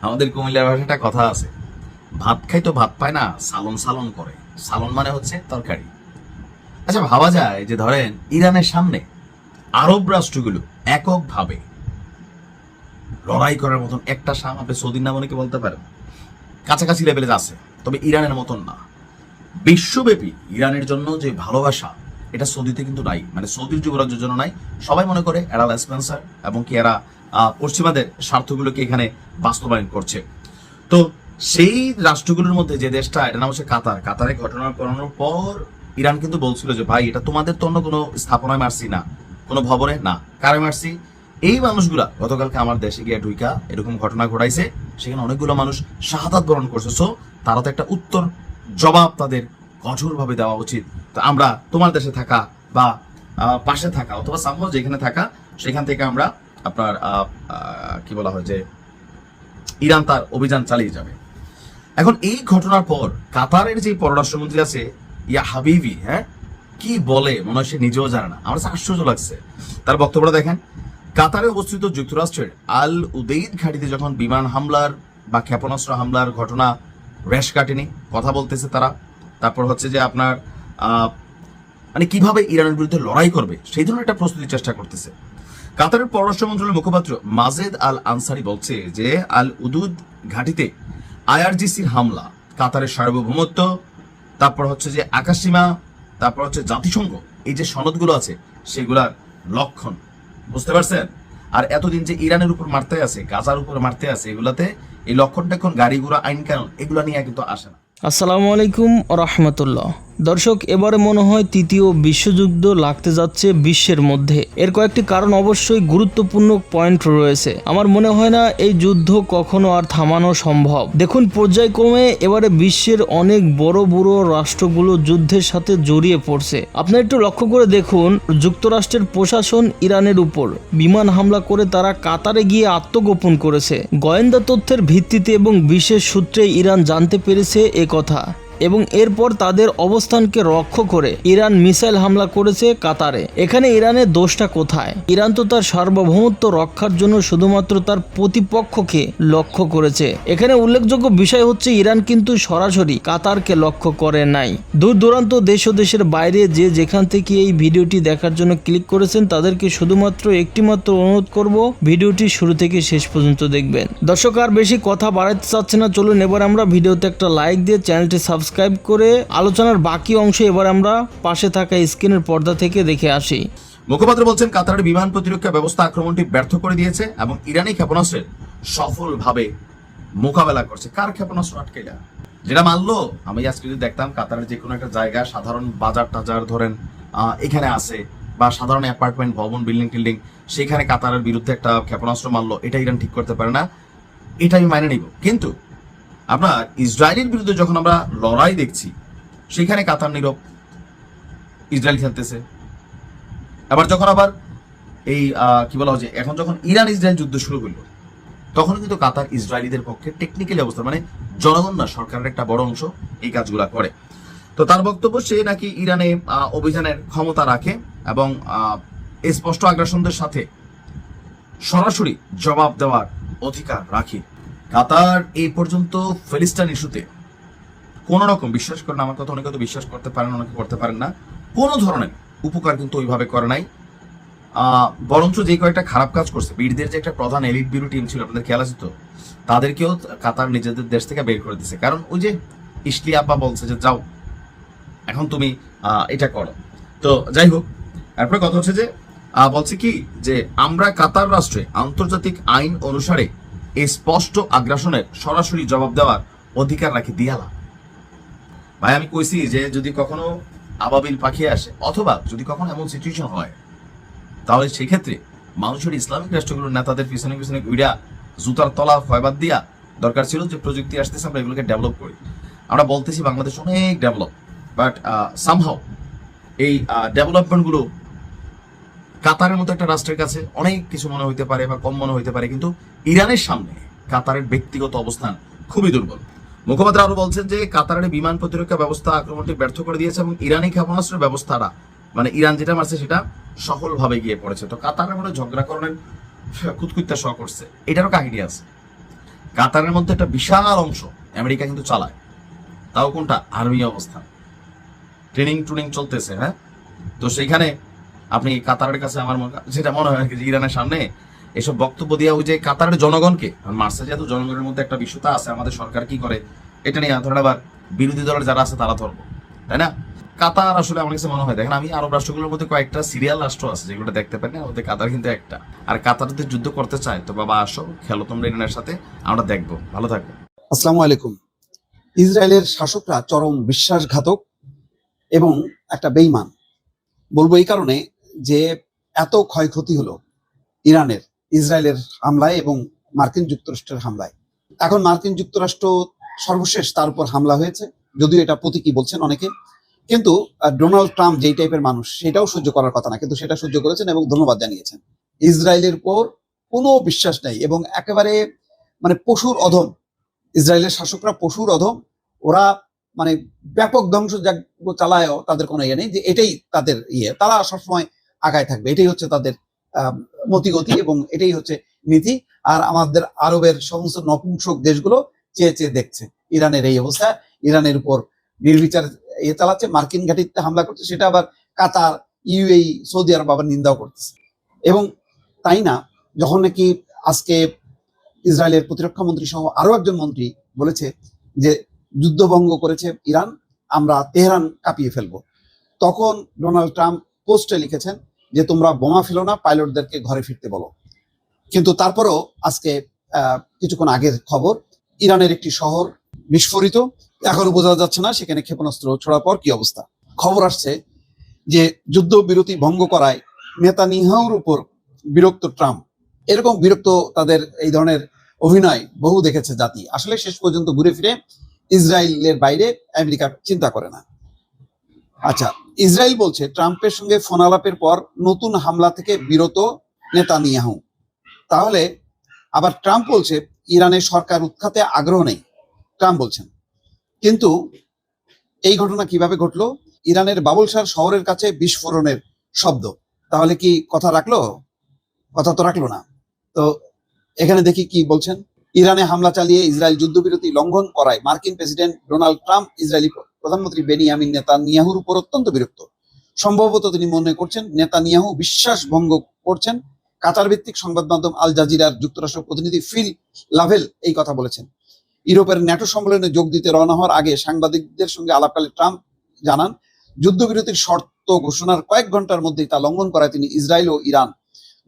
আমাদের কুমিল্লার ভাষাটা কথা আছে। ভাত খাই তো ভাত পায় না, সালন সালন করে। সালন মানে হচ্ছে তরকারি। আচ্ছা ভাবা যায় যে ধরেন ইরানের সামনে আরব রাষ্ট্রগুলো এককভাবে লড়াই করার মতন একটা সাম আপনি সৌদির নাম অনেকে বলতে পারেন। কাছাকাছি লেভেলে আছে, তবে ইরানের মতন না। বিশ্বব্যাপী ইরানের জন্য যে ভালোবাসা, এটা সৌদিতে কিন্তু নাই। মানে সৌদির যুবরাজ্যের জন্য নাই। সবাই মনে করে এরা স্পেন্সার এবং কি এরা পশ্চিমাদের স্বার্থগুলোকে এখানে বাস্তবায়ন করছে। তো সেই রাষ্ট্রগুলোর মধ্যে যে দেশটা এটা নাম হচ্ছে কাতার। কাতারে ঘটনা করানোর পর ইরান কিন্তু বলছিল যে, ভাই, এটা তোমাদের তো অন্য কোনো স্থাপনায় মারছি না, কোনো ভবনে না। কারে মারছি? এই মানুষগুলা গতকালকে আমার দেশে গিয়ে ঢুইকা এরকম ঘটনা ঘটাইছে। সেখানে অনেকগুলো মানুষ শাহাদাত বরণ করছে। সো তারা তো একটা উত্তর জবাব তাদের কঠোরভাবে দেওয়া উচিত। তো আমরা তোমার দেশে থাকা বা পাশে থাকা অথবা সামহ যেখানে থাকা, সেখান থেকে আমরা আপনার কি বলা হয় যে, ইরান তার অভিযান চালিয়ে যাবে। এখন এই ঘটনার পর কাতারের যে পররাষ্ট্রমন্ত্রী আছে, ইয়া হাবিবি হ্যাঁ কি বলে, মনে হয় সে নিজেও জানে না। আমার আশ্চর্য লাগছে। তার বক্তব্যটা দেখেন। কাতারে অবস্থিত যুক্তরাষ্ট্রের আল উদেইদ ঘাটিতে যখন বিমান হামলার বা ক্ষেপণাস্ত্র হামলার ঘটনা রেশ কাটেনি, কথা বলতেছে তারা। তারপর হচ্ছে যে আপনার মানে কীভাবে ইরানের বিরুদ্ধে লড়াই করবে, সেই ধরনের একটা প্রস্তুতির চেষ্টা করতেছে। কাতারের পররাষ্ট্র মন্ত্রণালয়ের মুখপাত্র মাজেদ আল আনসারি বলছে যে আল উদুদ ঘাটিতে আইআরজিসির হামলা, কাতারের সার্বভৌমত্ব, তারপর হচ্ছে যে আকাশসীমা তারপর হচ্ছে জাতিসংঘ, এই যে সনদগুলো আছে, সেগুলার লক্ষণ। বুঝতে পারছেন? আর এতদিন যে ইরানের উপর মারতে আছে, গাজার উপর মারতে আছে, এগুলাতে এই লক্ষণটা এখন গাড়ি ঘোড়া আইন কানুন এগুলো নিয়ে কিন্তু আসে না। আসসালামু আলাইকুম রহমতুল্লাহ। দর্শক, এবারে মনে হয় তৃতীয় বিশ্বযুদ্ধ লাগতে যাচ্ছে বিশ্বের মধ্যে। এর কয়েকটি কারণ অবশ্যই গুরুত্বপূর্ণ পয়েন্ট রয়েছে। আমার মনে হয় না এই যুদ্ধ কখনো আর থামানো সম্ভব। দেখুন, পর্যায়ক্রমে এবারে বিশ্বের অনেক বড় বড় রাষ্ট্রগুলো যুদ্ধের সাথে জড়িয়ে পড়ছে। আপনি একটু লক্ষ্য করে দেখুন, যুক্তরাষ্ট্রের প্রশাসন ইরানের উপর। বিমান হামলা করে তারা কাতারে গিয়ে আত্মগোপন করেছে। গোয়েন্দা তথ্যের ভিত্তিতে এবং বিশেষ সূত্রে ইরান জানতে পেরেছে এ কথা। এবং এরপর তাদের অবস্থানকে রক্ষ করে ইরান মিসাইল হামলা করেছে কাতারে। এখানে ইরানের দোষটা কোথায়? ইরান তো তার সার্বভৌমত্ব রক্ষার জন্য শুধুমাত্র তার প্রতিপক্ষকে লক্ষ্য করেছে। এখানে উল্লেখযোগ্য বিষয় হচ্ছে ইরান কিন্তু সরাসরি কাতারকে লক্ষ্য করে নাই। দূর দূরান্ত দেশ ও দেশের বাইরে যে যেখান থেকে এই ভিডিওটি দেখার জন্য ক্লিক করেছেন, তাদেরকে শুধুমাত্র একটিমাত্র অনুরোধ করব, ভিডিওটি শুরু থেকে শেষ পর্যন্ত দেখবেন। দর্শক, আর বেশি কথা বাড়াতে চাচ্ছে না। চলুন, এবার আমরা ভিডিওতে একটা লাইক দিয়ে চ্যানেলটি সাবস্ক্রাইব করে আলোচনার বাকি অংশ এবার আমরা পাশে থাকা স্ক্রিনের পর্দা থেকে দেখে আসি। মুখপাত্র বলছেন, কাতারের বিমান প্রতিরক্ষা ব্যবস্থা আক্রমণটি ব্যর্থ করে দিয়েছে এবং ইরানি ক্ষেপণাস্ত্রের সফলভাবে মোকাবেলা করছে। কার ক্ষেপণাস্ত্র আটকেলা যেটা মানলো, আমি আজকে যদি দেখতাম, কাতারের যে কোনো একটা জায়গা সাধারণ বাজার টাজার ধরেন এখানে আছে বা সাধারণ অ্যাপার্টমেন্ট, ভবন, বিল্ডিং টিল্ডিং, সেখানে কাতারের বিরুদ্ধে একটা ক্ষেপণাস্ত্র মারলো এটা ইরান ঠিক করতে পারে না এটা আমি মাইনে নিব। কিন্তু আপনার ইসরায়েলের বিরুদ্ধে যখন আমরা লড়াই দেখছি, সেখানে কাতার নীরব, ইসরায়েল খেলতেছে। আবার যখন আবার এই কি বলা হচ্ছে এখন যখন ইরান ইসরায়েল যুদ্ধ শুরু করল তখন কিন্তু কাতার ইসরায়েলিদের পক্ষে টেকনিক্যালি অবস্থা মানে জনগণ না, সরকারের একটা বড় অংশ এই কাজগুলা করে। তো তার বক্তব্য সে নাকি ইরানে অভিযানের ক্ষমতা রাখে এবং স্পষ্ট আগ্রাসনদের সাথে সরাসরি জবাব দেওয়ার অধিকার রাখে। কাতার এই পর্যন্ত ফিলিস্তান ইস্যুতে কোন রকম বিশ্বাস করেন আমার কথা অনেকে তো বিশ্বাস করতে পারেন, অনেকে করতে পারেন না। কোনো ধরনের উপকার কিন্তু ওইভাবে করে নাই। বরঞ্চ যে কয়েকটা খারাপ কাজ করছে, বীরদের যে একটা প্রধান এলিট বিউরো টিম ছিল, আপনাদের খেয়াল আছে তো? তাদেরকেও কাতার নিজেদের দেশ থেকে বের করে দিছে। কারণ ওই যে ইসলি আব্বা বলছে যে, যাও, এখন তুমি এটা করো। তো যাই হোক, এরপরে কথা হচ্ছে যে বলছে কি? যে আমরা কাতার রাষ্ট্রে আন্তর্জাতিক আইন অনুসারে এই স্পষ্ট আগ্রাসনের সরাসরি জবাব দেওয়ার অধিকার রাখি দিয়ালা। ভাই, আমি কইছি যে যদি কখনো আবাবিল পাখি আসে, অথবা যদি কখনো এমন সিচুয়েশন হয়, তাহলে সেক্ষেত্রে মানুষের ইসলামিক রাষ্ট্রগুলোর নেতাদের পিছনে পিছনে উইরা জুতার তলা ফয়বাদ দিয়া দরকার ছিল যে প্রযুক্তি আসতেছে, আমরা এগুলোকে ডেভেলপ করি। আমরা বলতেছি বাংলাদেশ অনেক ডেভেলপ বাট সামহাও এই ডেভেলপমেন্টগুলো কাতারের মতো একটা রাষ্ট্রের কাছে অনেক কিছু মনে হইতে পারে বা কম মনে হইতে পারে, কিন্তু ইরানের সামনে কাতারের ব্যক্তিগত অবস্থান খুবই দুর্বল। মুখপাত্র আরও বলছেন যে কাতারের বিমান প্রতিরক্ষা ব্যবস্থা আক্রমণটি ব্যর্থ করে দিয়েছে এবং ইরানি ক্ষেপণাস্ত্রের ব্যবস্থাটা মানে ইরান যেটা মারছে সেটা সফলভাবে গিয়ে পড়েছে। তো কাতারের মধ্যে ঝগড়া করণের কুতকুত্তা শ করছে। এটারও কাহিনী আছে। কাতারের মধ্যে একটা বিশাল অংশ আমেরিকা কিন্তু চালায়। তাও কোনটা? আর্মি অবস্থান। ট্রেনিং ট্রেনিং চলতেছে হ্যাঁ? তো সেইখানে আপনি কাতারের কাছে আমার যেটা মনে হয় যে ইরানের সামনে এসব বক্তব্য দিয়ে ওই যে কাতারের জনগণকে মার্সে যেহেতু জনগণের মধ্যে একটা বিষয়তা আছে, আমাদের সরকার কি করে এটা নিয়ে ধরেন আবার বিরোধী দলের যারা আছে তারা ধরবো, তাই না? কাতার আসলে আমার কাছে মনে হয়, দেখেন আমি আরব রাষ্ট্রগুলোর মধ্যে কয়েকটা সিরিয়াল রাষ্ট্র আছে, যেগুলো দেখতে পারি না ওদের কাতার কিন্তু একটা। আর কাতার যদি যুদ্ধ করতে চায়, তো বাবা আসো, খেলো তোমরা ইরানের সাথে, আমরা দেখব, ভালো থাকব আসসালামু আলাইকুম। ইসরায়েলের শাসকরা চরম বিশ্বাসঘাতক এবং একটা বেইমান বলব এই কারণে যে এত ক্ষয়ক্ষতি হলো ইরানের, ইসরায়েলের হামলায় এবং মার্কিন যুক্তরাষ্ট্রের হামলায়। এখন মার্কিন যুক্তরাষ্ট্র সর্বশেষ তার উপর হামলা হয়েছে, যদিও এটা প্রতীকী বলছেন অনেকে। কিন্তু ডোনাল্ড ট্রাম্প যেই টাইপের মানুষ, সেটাও সহ্য করার কথা না, কিন্তু সেটা সহ্য করেছেন এবং ধন্যবাদ জানিয়েছেন। ইসরায়েলের উপর কোনো বিশ্বাস নেই এবং একেবারে মানে পশুর অধম, ইসরায়েলের শাসকরা পশুর অধম, ওরা মানে ব্যাপক ধ্বংস চালায়ও তাদের কোনো ইয়ে নেই, যে এটাই তাদের ইয়ে। তারা সবসময় আগায় থাকবে। এটাই হচ্ছে তাদের মতিগতি এবং এটাই হচ্ছে নীতি। আর আমাদের আরবের সমস্ত নপুংসক দেশগুলো চেয়ে চেয়ে দেখছে ইরানের এই অবস্থা। ইরানের উপর নির্বিচার ইয়ে চালাচ্ছে, মার্কিন ঘাটিতে হামলা করছে, সেটা আবার কাতার ইউএই সৌদি আরব আবার নিন্দাও করতেছে। এবং তাই না, যখন নাকি আজকে ইসরায়েলের প্রতিরক্ষা মন্ত্রী সহ আরও একজন মন্ত্রী বলেছে যে যুদ্ধভঙ্গ করেছে ইরান, আমরা তেহরান কাঁপিয়ে ফেলব। তখন ডোনাল্ড ট্রাম্প পোস্টে লিখেছেন যে তোমরা বোমা ফেলো না, পাইলটদেরকে ঘরে ফিরতে বলো। কিন্তু তারপরেও আজকে কিছুক্ষণ আগের খবর, ইরানের একটি শহর বিস্ফোরিত। এখনও বোঝা যাচ্ছে না সেখানে ক্ষেপণাস্ত্র ছোড়ার পর কি অবস্থা। খবর আসছে যে যুদ্ধবিরতি ভঙ্গ করায় নেতানিয়াহুর উপর বিরক্ত ট্রাম্প। এরকম বিরক্ত তাদের এই ধরনের অভিনয় বহু দেখেছে জাতি। আসলে শেষ পর্যন্ত ঘুরে ফিরে ইসরায়েলের বাইরে আমেরিকা চিন্তা করে না। আচ্ছা ইসরায়েল বলছে ট্রাম্পের সঙ্গে ফোন আলাপের পর নতুন হামলা থেকে বিরত নেতানিয়াহু। তাহলে আবার ট্রাম্প বলছে ইরানের সরকার উৎখাতে আগ্রহ নেই। ট্রাম্প বলছেন, কিন্তু এই ঘটনা কীভাবে ঘটলো? ইরানের বাবুলসার শহরের কাছে বিস্ফোরণের শব্দ। তাহলে কি কথা রাখল? কথা তো রাখল না। তো এখানে দেখি কি বলছেন। ইরানে হামলা চালিয়ে ইসরায়েল যুদ্ধবিরতি লঙ্ঘন করায় মার্কিন প্রেসিডেন্ট ডোনাল্ড ট্রাম্প ইসরায়েলি প্রধানমন্ত্রী বেনিয়ামিন নেতানিয়াহুর উপর অত্যন্ত বিরক্ত। সম্ভবত তিনি মনে করছেন নেতানিয়াহু বিশ্বাস ভঙ্গ করছেন। কাতার ভিত্তিক সংবাদ মাধ্যম আল জাজিরার যুক্তরাষ্ট্র প্রতিনিধি ফিল লাভেল এই কথা বলেছেন। ইউরোপের ন্যাটো সম্মেলনে যোগ দিতে রওনা হওয়ার আগে সাংবাদিকদের সঙ্গে আলাপকালে ট্রাম্প জানান, যুদ্ধবিরতির শর্ত ঘোষণার কয়েক ঘণ্টার মধ্যেই তা লঙ্ঘন করায় তিনি ইসরায়েল ও ইরান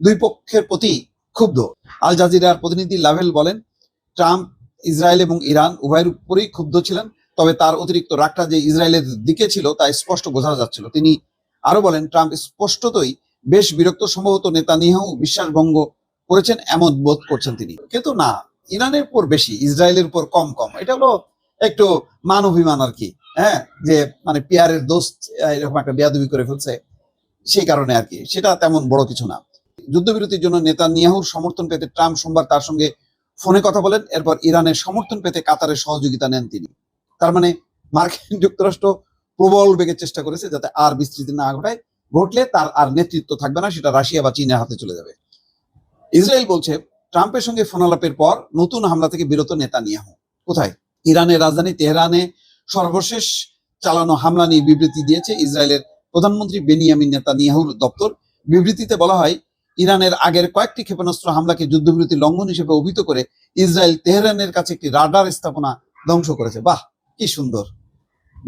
দুই পক্ষের প্রতি ক্ষুব্ধ। আল জাজিরার প্রতিনিধি লাভেল বলেন, ট্রাম্প ইসরায়েল এবং ইরান উভয়ের উপরেই ক্ষুব্ধ ছিলেন। তবে তার অতিরিক্ত রাগটা যে ইসরায়েলের দিকে ছিল তা স্পষ্ট বোঝা যাচ্ছিল। তিনি আরও বলেন, ট্রাম্প স্পষ্টতই বেশ বিরক্ত সম্ভবত নেতা নেতানিয়াহু বিশ্বাসভঙ্গ করেছেন এমন বোধ করছেন তিনি। কিন্তু না, ইরানের উপর বেশি, ইসরায়েলের উপর কম কম। এটা হলো একটু মান অভিমান আর কি হ্যাঁ? যে মানে পিয়ারের দোস্ত এরকম একটা বেয়াদবি করে ফেলছে সেই কারণে আর কি, সেটা তেমন বড় কিছু না। যুদ্ধবিরতির জন্য নেতা নেতানিয়াহুর সমর্থন পেতে ট্রাম্প সোমবার তার সঙ্গে ফোনে কথা বলেন, এরপর ইরানের সমর্থন পেতে কাতারের সহযোগিতা নেন তিনি। তার মানে মার্কিন যুক্তরাষ্ট্র প্রবল বেগের চেষ্টা করেছে যাতে আর বিস্তৃতি না ঘটায়। ঘটলে তার আর নেতৃত্ব থাকবে না, সেটা রাশিয়া বা চীনের হাতে চলে যাবে। ইসরায়েল বলছে, ট্রাম্পের সঙ্গে ফোনালাপের পর নতুন হামলা থেকে বিরত নেতা নেতানিয়াহু। কোথায়? ইরানের রাজধানী তেহরানে সর্বশেষ চালানো হামলা নিয়ে বিবৃতি দিয়েছে ইসরায়েলের প্রধানমন্ত্রী বেনিয়ামিন নেতা নেতানিয়াহুর দপ্তর। বিবৃতিতে বলা হয়, ইরানের আগের কয়েকটি ক্ষেপণাস্ত্র হামলাকে যুদ্ধবিরতি লঙ্ঘন হিসেবে অভিহিত করে ইসরায়েল তেহরানের কাছে একটি রাডার স্থাপনা ধ্বংস করেছে। বাহ! কি সুন্দর।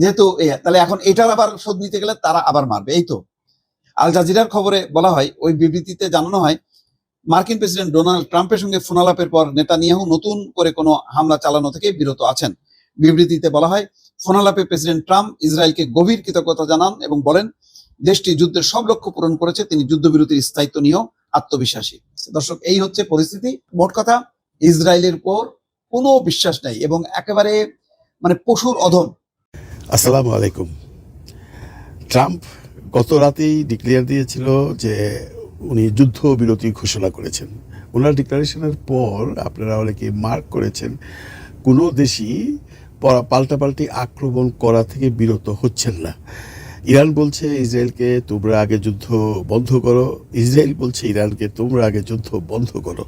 যেহেতু তাহলে এখন এটার আবার শোধ নিতে গেলে তারা আবার মারবে, এই তো। আল জাজিরার খবরে বলা হয়, ওই বিবৃতিতে জানানো হয়, মার্কিন প্রেসিডেন্ট ডোনাল্ড ট্রাম্পের সঙ্গে ফোনালাপের পর নেতানিয়াহু নতুন করে কোনো হামলা চালানো থেকে বিরত আছেন। বিবৃতিতে বলা হয়, ফোনালাপে প্রেসিডেন্ট ট্রাম্প ইসরায়েলকে গভীর কৃতজ্ঞতা জানান এবং বলেন, দেশটি যুদ্ধের সব লক্ষ্য পূরণ করেছে, তিনি যুদ্ধবিরতির স্থায়িত্ব নিয়েও আত্মবিশ্বাসী। দর্শক, এই হচ্ছে পরিস্থিতি। মোট কথা, ইসরায়েলের উপর কোনো বিশ্বাস নাই এবং একেবারে মানে পশুর অধম। আসসালামু আলাইকুম। ট্রাম্প গত রাতেই ডিক্লেয়ার দিয়েছিল যে উনি যুদ্ধ বিরতি ঘোষণা করেছেন। ওনার ডিক্লারেশনের পর আপনারা অনেকে মার্ক করেছেন, কোনো দেশই পাল্টাপাল্টি আক্রমণ করা থেকে বিরত হচ্ছেন না। ইরান বলছে ইসরায়েলকে তোমরা আগে যুদ্ধ বন্ধ করো। ইসরায়েল বলছে ইরানকে তোমরা আগে যুদ্ধ বন্ধ করো।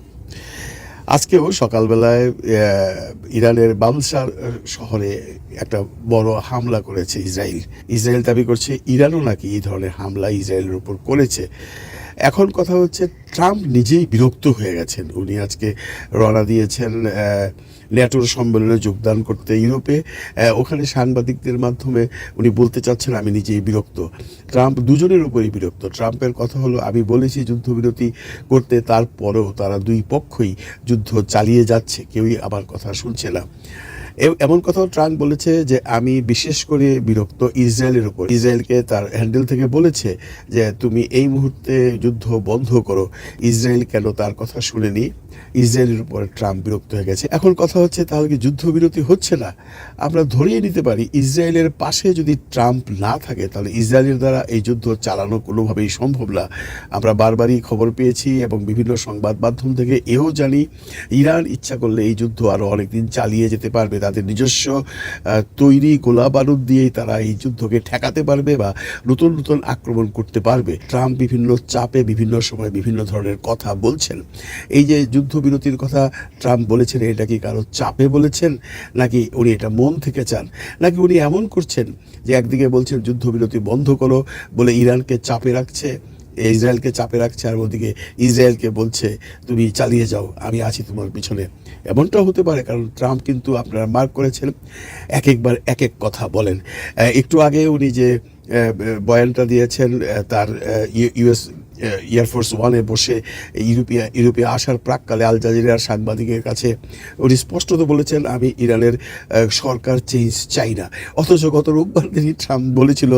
আজকেও সকালবেলায় ইরানের বামসার শহরে একটা বড় হামলা করেছে ইসরায়েল। ইসরায়েল দাবি করছে ইরানও নাকি এই ধরনের হামলা ইসরায়েলের উপর করেছে। এখন কথা হচ্ছে, ট্রাম্প নিজেই বিরক্ত হয়ে গেছেন। উনি আজকে রওনা দিয়েছেন ন্যাটোর সম্মেলনে যোগদান করতে ইউরোপে ওখানে সাংবাদিকদের মাধ্যমে উনি বলতে চাচ্ছেন, আমি নিজেই বিরক্ত। ট্রাম্প দুজনের উপরই বিরক্ত। ট্রাম্পের কথা হলো, আমি বলেছি যুদ্ধবিরতি করতে, তারপরেও তারা দুই পক্ষই যুদ্ধ চালিয়ে যাচ্ছে, কেউই আমার কথা শুনছে না। এমন কথাও ট্রাম্প বলেছে যে আমি বিশেষ করে বিরক্ত ইসরায়েলের উপর। ইসরায়েলকে তার হ্যান্ডেল থেকে বলেছে যে তুমি এই মুহূর্তে যুদ্ধ বন্ধ করো। ইসরায়েল কেন তার কথা শুনেনি? ইসরায়েলের উপর ট্রাম্প বিরক্ত হয়ে গেছে। এখন কথা হচ্ছে, তাহলে কি যুদ্ধবিরতি হচ্ছে না? আমরা ধরিয়ে নিতে পারি, ইসরায়েলের পাশে যদি ট্রাম্প না থাকে, তাহলে ইসরায়েলের দ্বারা এই যুদ্ধ চালানো কোনোভাবেই সম্ভব না। আমরা বারবারই খবর পেয়েছি এবং বিভিন্ন সংবাদ মাধ্যম থেকে এও জানি, ইরান ইচ্ছা করলে এই যুদ্ধ আরও অনেকদিন চালিয়ে যেতে পারবে। তাদের নিজস্ব তৈরি গোলা বারুদ দিয়েই তারা এই যুদ্ধকে ঠেকাতে পারবে বা নতুন নতুন আক্রমণ করতে পারবে। ট্রাম্প বিভিন্ন চাপে বিভিন্ন সময় বিভিন্ন ধরনের কথা বলছেন। এই যে যুদ্ধবিরতির কথা ট্রাম্প বলেছেন, এটা কি কারও চাপে বলেছেন? নাকি উনি এটা মন থেকে চান? নাকি উনি এমন করছেন যে একদিকে বলছেন যুদ্ধবিরতি বন্ধ করো বলে ইরানকে চাপে রাখছে? ইসরায়েলকে চাপে রাখছে আর ওদিকে ইসরায়েলকে বলছে, তুমি চালিয়ে যাও, আমি আছি তোমার পিছনে। এমনটাও হতে পারে, কারণ ট্রাম্প কিন্তু আপনারা মার্ক করেছেন, এক একবার এক এক কথা বলেন। একটু আগে উনি যে বয়ানটা দিয়েছেন তার ইউএস এয়ারফোর্স ওয়ানে বসে ইউরোপিয়া ইউরোপে আসার প্রাককালে আল জাজিরার সাংবাদিকের কাছে উনি স্পষ্টত বলেছেন, আমি ইরানের সরকার চেঞ্জ চাই না। অথচ গত রোববার দিনই ট্রাম্প বলেছিল,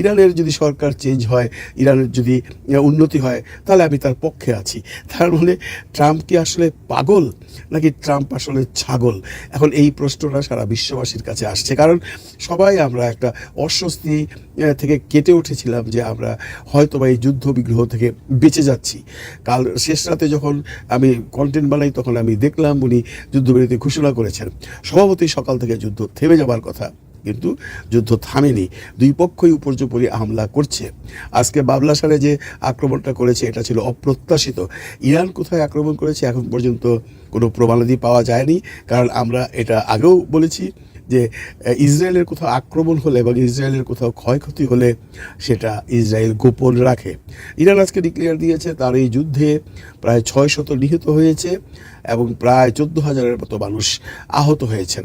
ইরানের যদি সরকার চেঞ্জ হয়, ইরানের যদি উন্নতি হয়, তাহলে আমি তার পক্ষে আছি। তার মানে ট্রাম্প কি আসলে পাগল, নাকি ট্রাম্প আসলে ছাগল? এখন এই প্রশ্নটা সারা বিশ্ববাসীর কাছে আসছে। কারণ সবাই আমরা একটা অস্বস্তি থেকে কেটে উঠেছিলাম যে আমরা হয়তো বা এই যুদ্ধ বিগ্রহ থেকে বেঁচে যাচ্ছি। কাল শেষ রাতে যখন আমি কন্টেন্ট বানাই, তখন আমি দেখলাম উনি যুদ্ধবিরতি ঘোষণা করেছেন। স্বভাবতই সকাল থেকে যুদ্ধ থেমে যাবার কথা, কিন্তু যুদ্ধ থামেনি। দুই পক্ষই উপর্যুপরি হামলা করছে। আজকে বাবলাসারে যে আক্রমণটা করেছে, এটা ছিল অপ্রত্যাশিত। ইরান কোথায় আক্রমণ করেছে এখন পর্যন্ত কোনো প্রমাণাদি পাওয়া যায়নি, কারণ আমরা এটা আগেও বলেছি। যে ইসরায়েলের কোথাও আক্রমণ হলে বা ইসরায়েলের কোথাও ক্ষয়ক্ষতি হলে সেটা ইসরায়েল গোপন রাখে। ইরান আজকে ডিক্লেয়ার দিয়েছে তার এই যুদ্ধে প্রায় ছয় শত নিহত হয়েছে এবং প্রায় চোদ্দ হাজারের মতো মানুষ আহত হয়েছেন।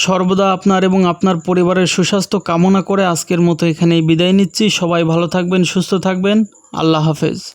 সর্বদা আপনার এবং আপনার পরিবারের সুস্বাস্থ্য কামনা করে আজকের মতো এখানেই বিদায় নিচ্ছি। সবাই ভালো থাকবেন, সুস্থ থাকবেন। আল্লাহ হাফেজ।